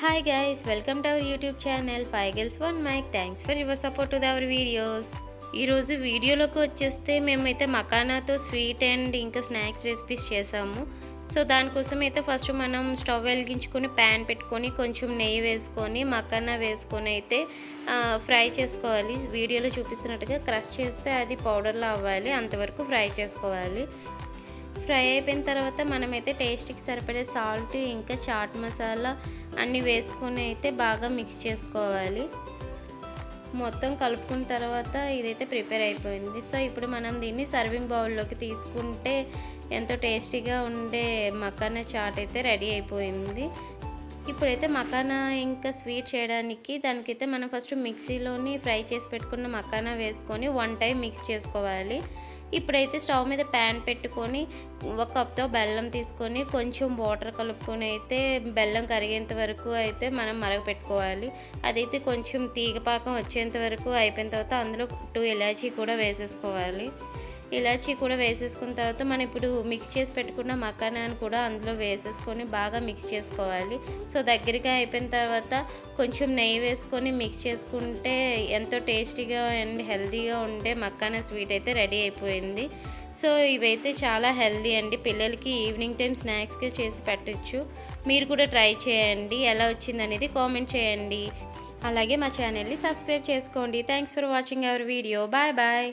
Hi guys welcome to our YouTube channel five girls one mic thanks for your support to our videos ఈరోజు వీడియోలోకి వచ్చేస్తే మేమైతే మకానాతో sweet and ఇంకా snacks recipes చేసాము. So దానికోసం అయితే ఫస్ట్ మనం స్టవ్ వెలిగించుకొని ప్యాన్ పెట్టుకొని కొంచెం నెయ్యి వేసుకొని మకానా వేసుకొని అయితే ఫ్రై చేసుకోవాలి. వీడియోలో చూపిస్తున్నట్టుగా క్రష్ చేస్తే అది పౌడర్లో అవ్వాలి అంతవరకు ఫ్రై చేసుకోవాలి. ఫ్రై అయిపోయిన తర్వాత మనమైతే టేస్ట్కి సరిపడే సాల్ట్ ఇంకా చాట్ మసాలా అన్నీ వేసుకొని అయితే బాగా మిక్స్ చేసుకోవాలి. మొత్తం కలుపుకున్న తర్వాత ఇదైతే ప్రిపేర్ అయిపోయింది. సో ఇప్పుడు మనం దీన్ని సర్వింగ్ బౌల్లోకి తీసుకుంటే ఎంతో టేస్టీగా ఉండే మకానా చాట్ అయితే రెడీ అయిపోయింది. ఇప్పుడైతే మకానా ఇంకా స్వీట్ చేయడానికి దానికైతే మనం ఫస్ట్ మిక్సీలోని ఫ్రై చేసి పెట్టుకున్న మకానా వేసుకొని వన్ టైం మిక్స్ చేసుకోవాలి. ఇప్పుడైతే స్టవ్ మీద ప్యాన్ పెట్టుకొని ఒక కప్తో బెల్లం తీసుకొని కొంచెం వాటర్ కలుపుకొని అయితే బెల్లం కరిగేంత వరకు అయితే మనం మరగపెట్టుకోవాలి. అదైతే కొంచెం తీగపాకం వచ్చేంత వరకు అయిపోయిన తర్వాత అందులో టూ ఇలాచీ కూడా వేసేసుకోవాలి. ఇలాచీ కూడా వేసేసుకున్న తర్వాత మనం ఇప్పుడు మిక్స్ చేసి పెట్టుకున్న మకానాన్ని కూడా అందులో వేసేసుకొని బాగా మిక్స్ చేసుకోవాలి. సో దగ్గరగా అయిపోయిన తర్వాత కొంచెం నెయ్యి వేసుకొని మిక్స్ చేసుకుంటే ఎంతో టేస్టీగా అండ్ హెల్తీగా ఉండే మక్కానా స్వీట్ అయితే రెడీ అయిపోయింది. సో ఇవైతే చాలా హెల్దీ అండి. పిల్లలకి ఈవినింగ్ టైం స్నాక్స్గా చేసి పెట్టచ్చు. మీరు కూడా ట్రై చేయండి. ఎలా వచ్చింది అనేది కామెంట్ చేయండి. అలాగే మా ఛానల్ని సబ్స్క్రైబ్ చేసుకోండి. Thanks for watching our video bye bye